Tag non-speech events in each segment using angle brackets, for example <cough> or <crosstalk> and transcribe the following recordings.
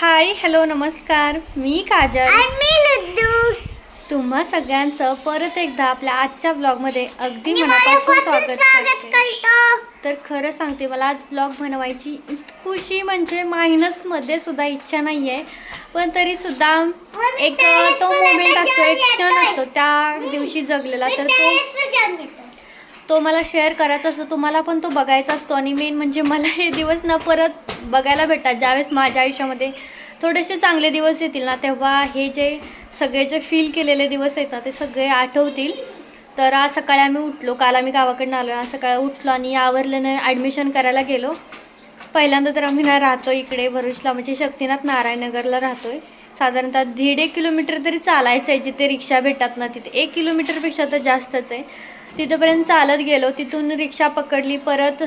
Hi hello नमस्कार. मी काजल. तुम्हा सगळ्यांचं परत एकदा आपल्या आजच्या ब्लॉगमध्ये अगदी मनापासून स्वागत करते. तर खरं सांगते मला आज ब्लॉग बनवायची इतकुशी म्हणजे मायनसमध्ये सुद्धा इच्छा नाही आहे पण तरी सुद्धा एक तो मोमेंट असतो एक क्षण असतो त्या दिवशी जगलेला. तर तो तो मला शेअर करायचा असतो तुम्हाला पण तो बघायचा असतो. आणि मेन म्हणजे मला हे दिवस ना परत बघायला भेटतात ज्यावेळेस माझ्या आयुष्यामध्ये थोडेसे चांगले दिवस येतील ना तेव्हा हे जे सगळे जे फील केलेले दिवस आहेत ना ते सगळे आठवतील. तर आज सकाळी आम्ही उठलो काल आम्ही गावाकडनं आलो आज सकाळी उठलो आणि आवरल्यानं ॲडमिशन करायला गेलो. पहिल्यांदा तर आम्ही ना राहतो इकडे भरुचला म्हणजे शक्तीनाथ नारायणनगरला आहे साधारणतः दीड एक किलोमीटर तरी चालायचं आहे जिथे रिक्षा भेटतात ना तिथे एक किलोमीटरपेक्षा तर जास्तच आहे. तिथंपर्यंत चालत गेलो. तिथून रिक्षा पकडली. परत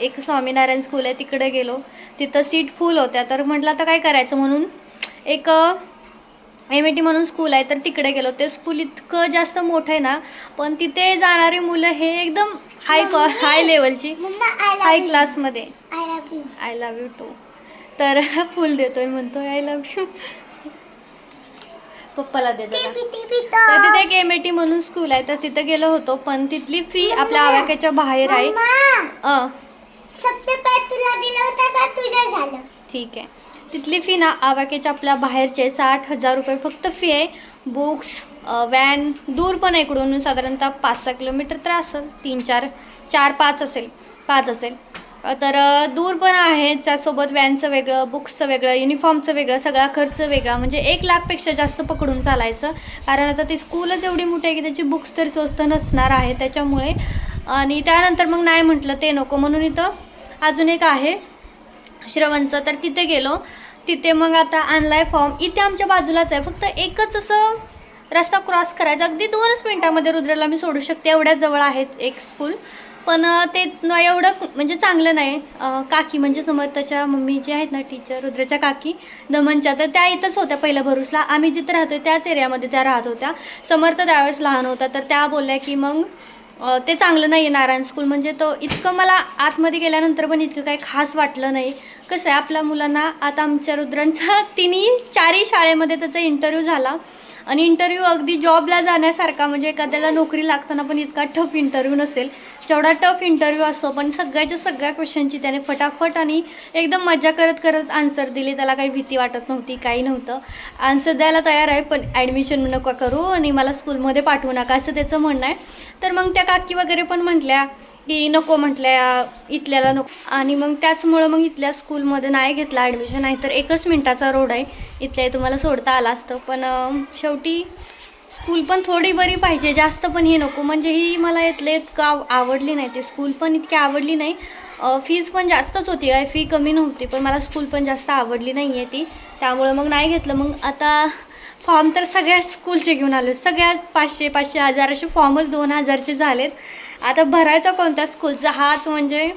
एक स्वामीनारायण स्कूल आहे. तिकडे गेलो. तिथं सीट फुल होत्या. तर म्हटलं आता काय करायचं? म्हणून एक एम ए टी म्हणून स्कूल आहे. तर तिकडे गेलो. ते स्कूल इतकं जास्त मोठं आहे ना पण तिथे जाणारी मुलं हे एकदम हाय कॉ हाय लेवलची हाय क्लासमध्ये I love you I love you too तर <laughs> फुल देतोय म्हणतोय आय लव्ह यू पप्पाला देतो तर तिथे एक एम ए टी म्हणून स्कूल आहे तर तिथे गेलो होतो पण तिथली फी आपल्या आवाक्याच्या बाहेर आहे. अ. ठीक आहे. तिथली फी ना आवाक्याच्या आपल्या बाहेरचे साठ हजार रुपये फक्त फी आहे. बुक्स वॅन दूर पण आहे इकडून. साधारणतः पाच सहा किलोमीटर तर असेल. तीन चार चार पाच असेल. पाच असेल. तर दूर पण आहे त्यासोबत वॅनचं वेगळं बुक्सचं वेगळं युनिफॉर्मचं वेगळं सगळा खर्च वेगळा. म्हणजे एक लाखपेक्षा जास्त पकडून चालायचं. कारण आता ती स्कूलच एवढी मोठी आहे की त्याची बुक्स तर स्वस्त नसणार आहे त्याच्यामुळे आणि त्यानंतर मग नाही म्हटलं ते नको. म्हणून इथं अजून एक आहे श्रवणचं. तर तिथे गेलो. तिथे मग आता आणलाय फॉर्म इथे आमच्या बाजूलाच आहे. फक्त एकच असं रस्ता क्रॉस करायचा. अगदी दोनच मिनटामध्ये रुद्राला मी सोडू शकते. एवढ्याच जवळ आहेत एक स्कूल पण ते एवढं म्हणजे चांगलं नाही. काकी म्हणजे समर्थच्या मम्मी जे आहेत ना टीचर रुद्राच्या काकी दमनच्या तर त्या इथंच होत्या पहिल्या भरूसला आम्ही जिथं राहतो त्याच एरियामध्ये त्या राहत होत्या. समर्थ त्यावेळेस लहान होता तर त्या बोलल्या की मग ते चांगलं नाही आहे नारायण स्कूल म्हणजे तो इतकं मला आतमध्ये गेल्यानंतर पण इतकं काही खास वाटलं नाही. कसं आहे आपल्या मुलांना आता आमच्या रुद्रांचा <laughs> तिन्ही चारही शाळेमध्ये त्याचा इंटरव्ह्यू झाला. आणि इंटरव्ह्यू अगदी जॉबला जाण्यासारखा म्हणजे एखाद्याला नोकरी लागताना पण इतका टफ इंटरव्ह्यू नसेल. जेवढा टफ इंटरव्ह्यू असतो पण सगळ्याच्या सगळ्या क्वेश्चनची त्याने फटाफट आणि एकदम मजा करत करत आन्सर दिली. त्याला काही भीती वाटत नव्हती काही नव्हतं. आन्सर द्यायला तयार आहे पण ॲडमिशन नका करू आणि मला स्कूलमध्ये पाठवू नका असं त्याचं म्हणणं आहे. तर मग त्या काकी वगैरे पण म्हटल्या की नको म्हटल्या इथल्याला नको. आणि मग त्याचमुळं मग इथल्या स्कूलमध्ये नाही घेतलं ॲडमिशन नाही तर एकच मिनटाचा रोड आहे. इथल्या तुम्हाला सोडता आला असतं. पण शेवटी स्कूल पण थोडी बरी पाहिजे जास्त पण हे नको. म्हणजे ही मला इथले इतकं आव आवडली नाही. ती स्कूल पण इतकी आवडली नाही. फीज पण जास्तच होती. काय फी कमी नव्हती पण मला स्कूल पण जास्त आवडली नाही आहे ती. त्यामुळे मग नाही घेतलं. मग आता फॉर्म तर सगळ्या स्कूलचे घेऊन आले. सगळ्या पाचशे पाचशे हजार असे फॉर्मच दोन हजारचे झालेत. आता भरायचा कोणत्या स्कूलचा? हाच म्हणजे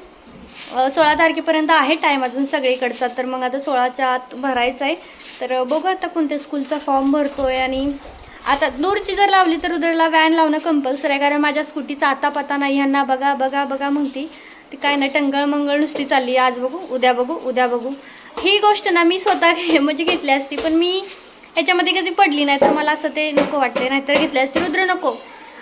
सोळा तारखेपर्यंत आहे टाईम अजून सगळीकडचा. तर मग आता सोळाच्या आत भरायचा आहे तर बघू आता कोणत्या स्कूलचा फॉर्म भरतो आहे आणि आता दूरची जर लावली तर रुद्रला व्हॅन लावणं कंपल्सरी आहे कारण माझ्या स्कूटीचा आता पता नाही ह्यांना बघा बघा बघा म्हणती. ती काय नाही टंगळ मंगळ नुसती चालली आज बघू उद्या बघू उद्या बघू. ही गोष्ट ना मी स्वतः घे- <laughs> म्हणजे घेतली असती पण मी ह्याच्यामध्ये कधी पडली नाही तर मला असं ते नको वाटते नाहीतर घेतली असते रुद्र नको.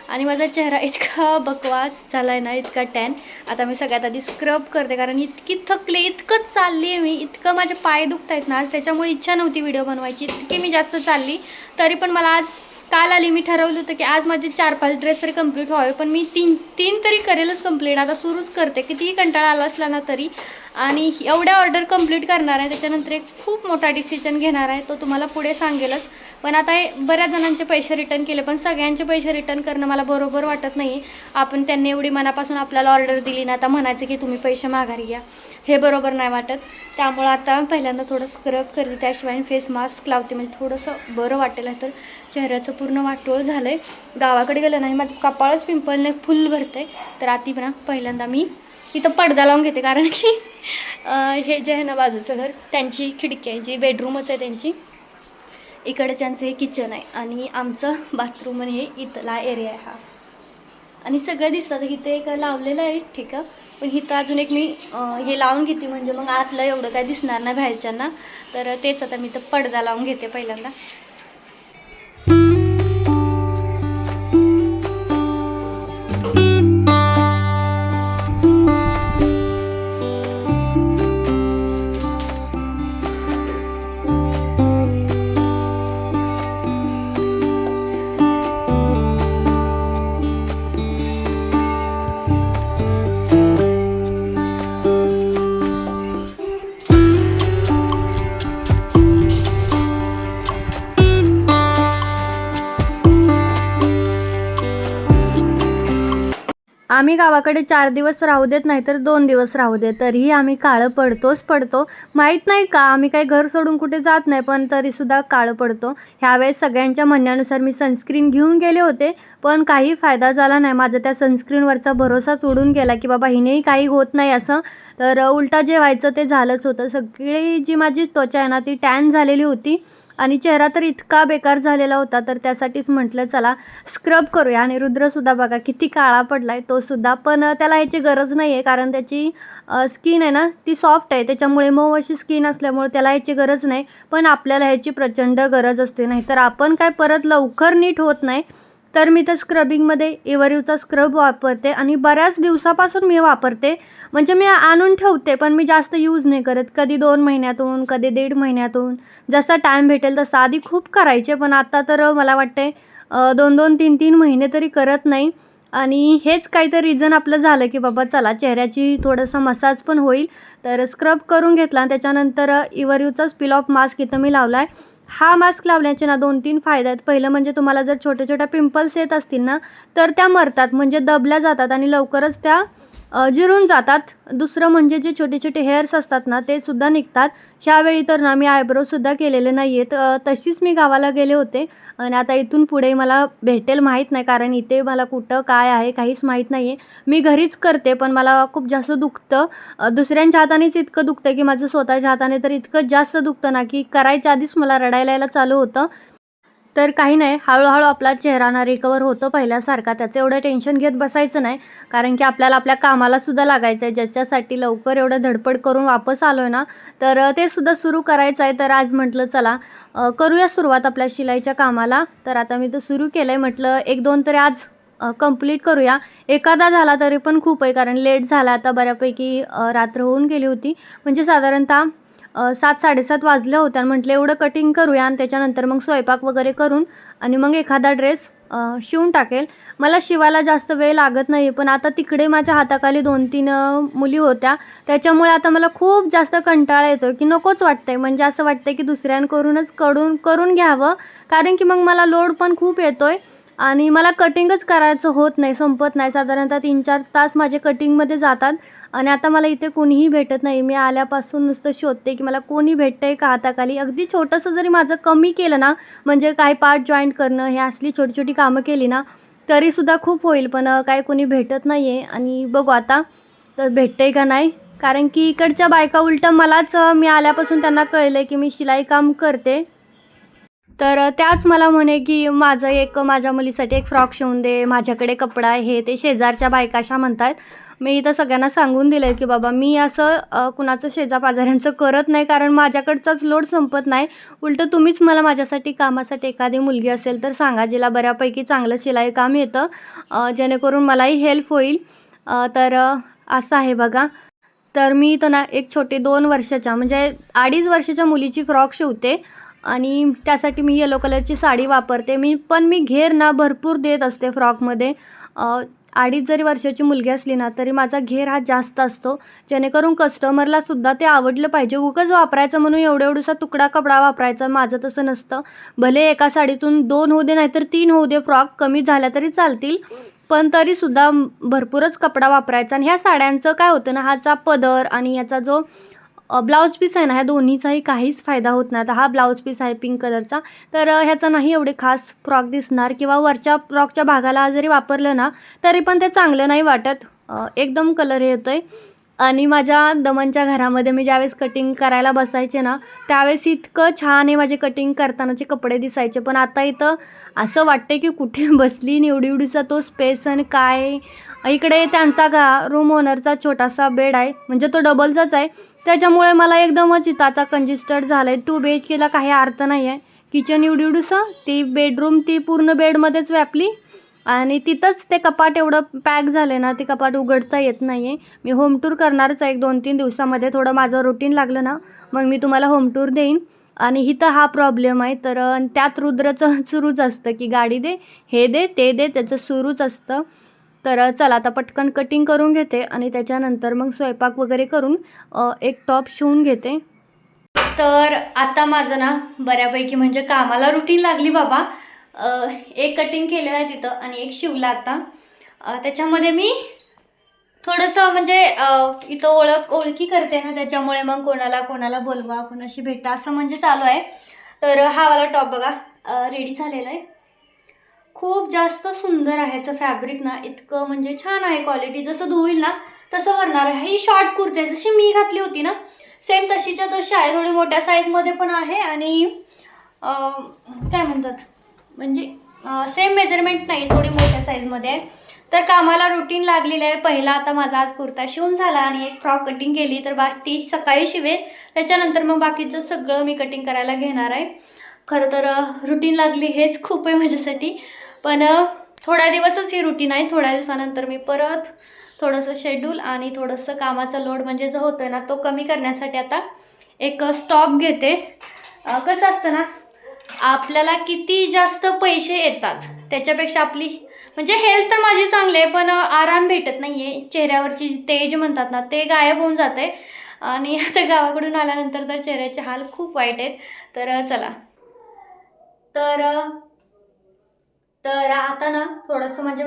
आणि माझा चेहरा <laughs> इतका बकवास झाला आहे ना इतका टॅन आता मी सगळ्यात आधी स्क्रब करते कारण इतकी थकले इतकं चालली आहे मी इतकं माझे पाय दुखत आहेत ना आज त्याच्यामुळे इच्छा नव्हती व्हिडिओ बनवायची इतकी मी जास्त चालली तरी पण मला आज काल आली मी ठरवलं होतं की आज माझे चार पाच ड्रेस तरी कंप्लीट व्हावे पण मी तीन तीन तरी करेलच कंप्लीट आता सुरूच करते. कितीही कंटाळा आला असला ना तरी. आणि एवढ्या ऑर्डर कंप्लीट करणार आहे त्याच्यानंतर एक खूप मोठा डिसिजन घेणार आहे तो तुम्हाला पुढे सांगेलच. पण आता हे बऱ्याच जणांचे पैसे रिटर्न केले पण सगळ्यांचे पैसे रिटर्न करणं मला बरोबर वाटत नाही आपण त्यांनी एवढी मनापासून आपल्याला ऑर्डर दिली ना आता म्हणायचं की तुम्ही पैसे माघारी घ्या. हे बरोबर नाही वाटत. त्यामुळं आता पहिल्यांदा थोडं स्क्रब करते त्याशिवाय फेस मास्क लावते. म्हणजे थोडंसं बरं वाटेल तर चेहऱ्याचं पूर्ण वाटोळ झालं आहे गावाकडे गेलं नाही माझं कपाळच पिंपलने फुल भरतं आहे तर आती पण पहिल्यांदा मी इथं पडदा लावून घेते. कारण की हे जे आहे ना बाजूचं घर त्यांची खिडकी आहे जी बेडरूमच आहे त्यांची. इकडच्यांचं हे किचन आहे आणि आमचं बाथरूम आणि हे इथला एरिया आहे हा. आणि सगळं दिसतं इथे एक लावलेलं आहे ठीक आहे. पण इथं अजून एक मी हे लावून घेते म्हणजे मग आतलं एवढं काय दिसणार नाही बाहेरच्यांना. तर तेच आता मी तर पडदा लावून घेते पहिल्यांदा. आम्ही गावाकडे चार दिवस राहू देत नाही तर दोन दिवस राहू देत तरीही आम्ही काळं पडतोच पडतो. माहीत नाही का आम्ही काही घर सोडून कुठे जात नाही पण तरीसुद्धा काळं पडतो. ह्यावेळेस सगळ्यांच्या म्हणण्यानुसार मी सनस्क्रीन घेऊन गेले होते पण काही फायदा झाला नाही. माझा त्या सनस्क्रीनवरचा भरोसाच उडून गेला की बाबा हिनेही काही होत नाही असं. तर उलटा जे व्हायचं ते झालंच होतं. सगळी जी माझी त्वचा आहे ना ती टॅन झालेली होती. आणि चेहरा तर इतका बेकार झालेला होता तर त्यासाठीच म्हटलं चला स्क्रब करूया. आणि रुद्रसुद्धा बघा किती काळा पडला आहे तोसुद्धा पण त्याला ह्याची गरज नाही आहे कारण त्याची स्किन आहे ना ती सॉफ्ट आहे. त्याच्यामुळे मऊ अशी स्किन असल्यामुळे त्याला ह्याची गरज नाही. पण आपल्याला ह्याची प्रचंड गरज असते. नाही तर आपण काय परत लवकर नीट होत नाही. तर मी तर स्क्रबिंगमध्ये इवरिवचा स्क्रब वापरते आणि बऱ्याच दिवसापासून मी वापरते. म्हणजे मी आणून ठेवते पण मी जास्त यूज नाही करत. कधी दोन महिन्यातून कधी दीड महिन्यातून. जसा टाईम भेटेल तसा. आधी खूप करायचे पण आता तर मला वाटते दोन दोन तीन तीन महिने तरी करत नाही. आणि हेच काहीतरी रिझन आपलं झालं की बाबा चला चेहऱ्याची थोडासा मसाज पण होईल. तर स्क्रब करून घेतला त्याच्यानंतर इवरिवचा स्पिल ऑफ मास्क इथं मी लावला आहे हा मास्क लावल्याचे ना दोन तीन फायदे आहेत. पहिलं म्हणजे तुम्हाला जर छोट्या छोट्या पिंपल्स येत असतील ना तर त्या मरतात. म्हणजे दबल्या जातात आणि लवकरच त्या जिरून जातात. दुसरं म्हणजे जे छोटे छोटे हेअर्स असतात ना ते सुद्धा निघतात. ह्यावेळी तर ना मी आयब्रोसुद्धा केलेले नाही आहेत तशीच मी गावाला गेले होते. आणि आता इथून पुढे मला भेटेल माहीत नाही कारण इथे मला कुठं काय आहे काहीच माहीत नाही आहे मी घरीच करते पण मला खूप जास्त दुखतं. दुसऱ्यांच्या हातानेच इतकं दुखतं की माझं स्वतःच्या हाताने तर इतकं जास्त दुखतं ना की करायच्या आधीच मला रडायला चालू होतं. तर काही नाही हळूहळू आपला चेहरा ना रिकवर होतो पहिल्यासारखा. त्याचं एवढं टेन्शन घेत बसायचं नाही. कारण की आपल्याला आपल्या कामालासुद्धा लागायचं आहे ज्याच्यासाठी लवकर एवढं धडपड करून वापस आलो आहे ना तर ते सुद्धा सुरू करायचं आहे. तर आज म्हटलं चला करूया सुरुवात आपल्या शिलाईच्या कामाला. तर आता मी तर सुरू केलं आहे म्हटलं एक दोन तरी आज कंप्लीट करूया. एखादा झाला तरी पण खूप आहे. कारण लेट झाला. आता बऱ्यापैकी रात्र होऊन गेली होती. म्हणजे साधारणतः सात साडेसात वाजल्या होत्या म्हटलं एवढं कटिंग करूया आणि त्याच्यानंतर मग स्वयंपाक वगैरे करून आणि मग एखादा ड्रेस शिवून टाकेल. मला शिवायला जास्त वेळ लागत नाही पण आता तिकडे माझ्या हाताखाली दोन तीन मुली होत्या. त्याच्यामुळे आता मला खूप जास्त कंटाळा येतो की नकोच वाटतंय. म्हणजे असं वाटतंय की दुसऱ्यांकडूनच कडून करून घ्यावं. कारण की मग मला लोड पण खूप येतो आहे आणि मला कटिंगच करायचं होत नाही संपत नाही. साधारणतः तीन चार तास माझे कटिंगमध्ये जातात आणि आता मला इथे कोणीही भेटत नाही. मी आल्यापासून नुसतं शोधते की मला कोणी भेटतं आहे का हाताखाली अगदी छोटंसं जरी माझं कमी केलं ना म्हणजे काय पार्ट जॉईंट करणं हे असली छोटी छोटी कामं केली ना तरीसुद्धा खूप होईल. पण काय कोणी भेटत नाही आहे आणि बघू आता तर भेटतं आहे का नाही? कारण की इकडच्या बायका उलटं मलाच मी आल्यापासून त्यांना कळलं आहे की मी शिलाई काम करते. तर त्याच मला म्हणे की माझं एक माझ्या मुलीसाठी एक फ्रॉक शिवून दे माझ्याकडे कपडा आहे ते शेजारच्या बायकाशा म्हणतात. मी इथं सगळ्यांना सांगून दिलं आहे की बाबा मी असं कुणाचं शेजापाजाऱ्यांचं करत नाही कारण माझ्याकडचाच लोड संपत नाही. उलटं तुम्हीच मला माझ्यासाठी कामासाठी एखादी मुलगी असेल तर सांगा जिला बऱ्यापैकी चांगलं शिलाई काम येतं जेणेकरून मलाही हेल्प होईल. तर असं आहे बघा. तर मी इथं ना एक छोटी दोन वर्षाच्या म्हणजे अडीच वर्षाच्या मुलीची फ्रॉक शिवते. आणि त्यासाठी मी येलो कलरची साडी वापरते. मी पण मी घेर ना भरपूर देत असते फ्रॉकमध्ये अडीच जरी वर्षाची मुलगी असली ना तरी माझा घेर हा जास्त असतो. जेणेकरून कस्टमरला सुद्धा ते आवडलं पाहिजे. उगाच वापरायचं म्हणून एवढं एवढूसा तुकडा कपडा वापरायचा माझं तसं नसतं. भले एका साडीतून दोन होऊ दे नाहीतर तीन होऊ दे फ्रॉक कमी झाल्या तरी चालतील. पण तरीसुद्धा भरपूरच कपडा वापरायचा. आणि ह्या साड्यांचं काय होतं ना ह्याचा पदर आणि ह्याचा जो ब्लाऊज पीस आहे ना ह्या दोन्हीचाही काहीच फायदा होत नाही. आता हा ब्लाऊज पीस आहे पिंक कलरचा. तर ह्याचा नाही एवढे खास फ्रॉक दिसणार किंवा वरच्या फ्रॉकच्या भागाला जरी वापरलं ना तरी पण ते चांगलं नाही वाटत. एकदम कलर हे आहे आणि माझ्या दमनच्या घरामध्ये मी ज्यावेळेस कटिंग करायला बसायचे ना त्यावेळेस इतकं छान आहे माझे कटिंग करतानाचे कपडे दिसायचे. पण आता इथं असं वाटते की कुठे <laughs> बसली आणि एवढी एवढीचा तो स्पेस आणि काय? इकडे त्यांचा गा रूम ओनरचा छोटासा बेड आहे. म्हणजे तो डबलचाच आहे. त्याच्यामुळे मला एकदमच इथं आता कंजिस्टर्ड झालं आहे टू बी एच केला काही अर्थ नाही आहे किचन एवढीवढूसं ती बेडरूम ती पूर्ण बेडमध्येच व्यापली. आणि तिथंच ते कपाट एवढं पॅक झालं ना ते कपाट उघडता येत नाही आहे मी होम टूर करणारच आहे. एक दोन तीन दिवसामध्ये थोडं माझं रुटीन लागलं ना मग मी तुम्हाला होम टूर देईन. आणि इथं हा प्रॉब्लेम आहे. तर त्यात रुद्राचं <laughs> सुरूच असतं की गाडी दे हे दे ते दे त्याचं सुरूच असतं. तर चला आता पटकन कटिंग करून घेते आणि त्याच्यानंतर मग स्वयंपाक वगैरे करून एक टॉप शिवून घेते. तर आता माझं ना बऱ्यापैकी म्हणजे कामाला रुटीन लागली बाबा. एक कटिंग केलेलं आहे तिथं आणि एक शिवला आता. त्याच्यामध्ये मी थोडंसं म्हणजे इथं ओळख ओळखी करते ना त्याच्यामुळे मग कोणाला कोणाला बोलवा कोणाशी भेटा असं म्हणजे चालू आहे. तर हा वाला टॉप बघा. रेडी झालेला आहे. खूप जास्त सुंदर आहे याचं फॅब्रिक ना. इतकं म्हणजे छान आहे क्वालिटी जसं धुईल ना तसं भरणार आहे. ही शॉर्ट कुर्ती आहे. जशी मी घातली होती ना सेम तशीच्या तशी आहे. थोडी मोठ्या साईजमध्ये पण आहे आणि काय म्हणतात? म्हणजे सेम मेजरमेंट नाही थोडी मोठ्या साईजमध्ये आहे. तर कामाला रुटीन लागलेलं आहे. पहिला आता माझा आज कुर्ता शिवून झाला आणि एक फ्रॉक कटिंग केली. तर बा ती सकाळी शिवेल. त्याच्यानंतर मग बाकीचं सगळं मी कटिंग करायला घेणार आहे. खरं तर रुटीन लागली हेच खूप आहे माझ्यासाठी. पण थोड्या दिवसच ही रुटीन आहे. थोड्या दिवसानंतर मी परत थोडंसं शेड्यूल आणि थोडंसं कामाचा लोड म्हणजे जो होतो आहे ना तो कमी करण्यासाठी आता एक स्टॉप घेते. कसं असतं ना आपल्याला किती जास्त पैसे येतात त्याच्यापेक्षा आपली म्हणजे हेल्थ तर माझी चांगली आहे पण आराम भेटत नाही आहे चेहऱ्यावरची तेज म्हणतात ना ते गायब होऊन जाते आणि <laughs> आता गावाकडून आल्यानंतर तर चेहऱ्याचे हाल खूप वाईट आहेत. तर चला. तर तर आता ना थोडंसं म्हणजे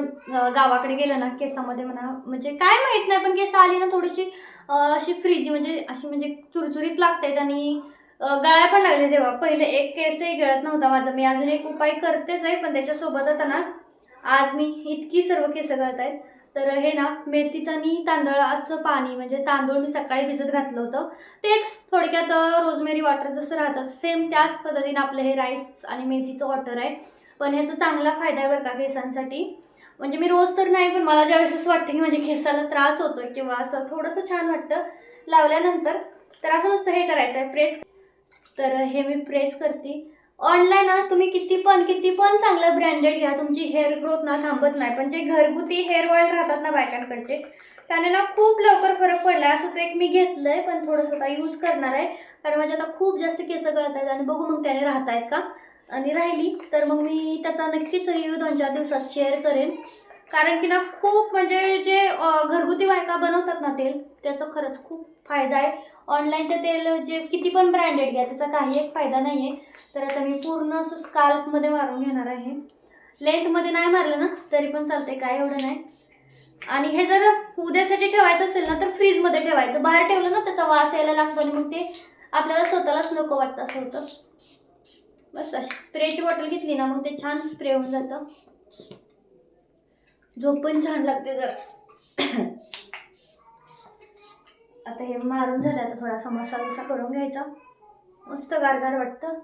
गावाकडे गेलं ना केसामध्ये म्हणा म्हणजे काय माहीत नाही पण केस आली ना थोडीशी अशी फ्रीजी म्हणजे अशी म्हणजे चुरचुरीत लागतात आणि अ, पण लागले तेव्हा पहिले एक केसही गळत नव्हता माझा. मी अजून एक उपाय करतेच आहे पण त्याच्यासोबत आता ना आज मी इतकी सर्व केस गळत आहेत तर हे ना मेथीचं आणि तांदळाचं पाणी म्हणजे तांदूळ मी सकाळी भिजत घातलं होतं. तेच थोडक्यात रोजमेरी वॉटर जसं राहतं सेम त्याच पद्धतीने आपलं हे राईस आणि मेथीचं वॉटर आहे. पण ह्याचा चांगला फायदा आहे बरं का केसांसाठी. म्हणजे मी रोज तर नाही पण मला ज्यावेळेस असं वाटतं की माझ्या केसाला त्रास होतो आहे किंवा असं थोडंसं छान वाटतं लावल्यानंतर तर असं नुसतं हे करायचं आहे प्रेस तर हे मी प्रेस करते. ऑनलाईन ना तुम्ही किती पण किती पण चांगलं ब्रँडेड घ्या. तुमची हेअर ग्रोथ ना थांबत नाही. पण जे घरगुती हेअर ऑइल राहतात ना बायकांकडचे त्याने ना खूप लवकर फरक पडला असंच एक मी घेतलं आहे पण थोडंसं आता यूज करणार आहे. कारण माझ्या आता खूप जास्त केस गळत आहेत आणि बघू मग त्याने राहत आहेत का. आणि राहिली तर मग मी त्याचा नक्कीच रिव्ह्यू दोन चार दिवसात शेअर करेन. कारण की ना खूप म्हणजे जे घरगुती बायका बनवतात ना तेल त्याचा खरंच खूप फायदा आहे. ऑनलाईनचं तेल जे किती पण ब्रँडेड घ्या त्याचा काही एक फायदा नाही आहे तर आता मी पूर्ण असं स्काल्पमध्ये मारून घेणार आहे. लेंथमध्ये नाही मारलं ना तरी पण चालते काय एवढं नाही. आणि हे जर उद्यासाठी ठेवायचं असेल ना तर फ्रीजमध्ये ठेवायचं. बाहेर ठेवलं ना त्याचा वास यायला लागतो आणि मग ते आपल्याला स्वतःलाच नको वाटतं असं होतं. बस अशी स्प्रेची बॉटल घेतली ना मग ते छान स्प्रे होऊन जातं. झोप पण छान लागते जर. आता हे मारून झालं आता थोडासा मसाला असा करून घ्यायचा. मस्त गारगार वाटतं.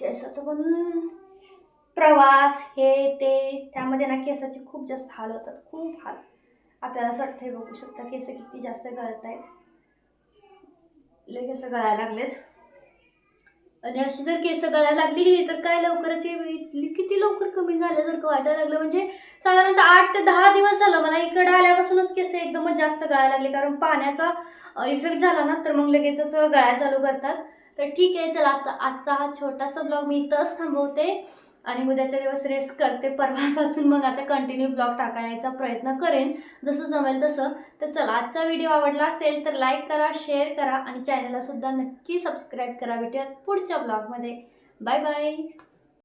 केसाचं पण प्रवास हे ते त्यामध्ये ना केसाचे खूप जास्त हाल होतात. खूप हाल. आपल्याला असं वाटतं हे बघू शकता केस किती जास्त गळत आहेत लय केस गळायला लागलेत. आणि अशी जर केस गळायला लागली तर काय लवकरच इथली किती लवकर कमी झाल्यासारखं वाटायला लागलं. म्हणजे साधारणतः आठ ते दहा दिवस झालं. मला इकडं आल्यापासूनच केस एकदमच जास्त गळायला लागले. कारण पाण्याचा इफेक्ट झाला ना तर मग लगेचच गळायला चालू करतात. तर ठीक आहे चला आता आजचा हा छोटासा ब्लॉग मी इथंच थांबवते. आणि उद्याच्या दिवस रेस्ट करते. परवापासून मग आता कंटिन्यू ब्लॉग टाकायचा प्रयत्न करेन. जसं जमेल तसं. तर चला आजचा व्हिडिओ आवडला असेल तर लाईक करा शेअर करा आणि चॅनलला सुद्धा नक्की सबस्क्राईब करा भेटूयात पुढच्या ब्लॉगमध्ये बाय बाय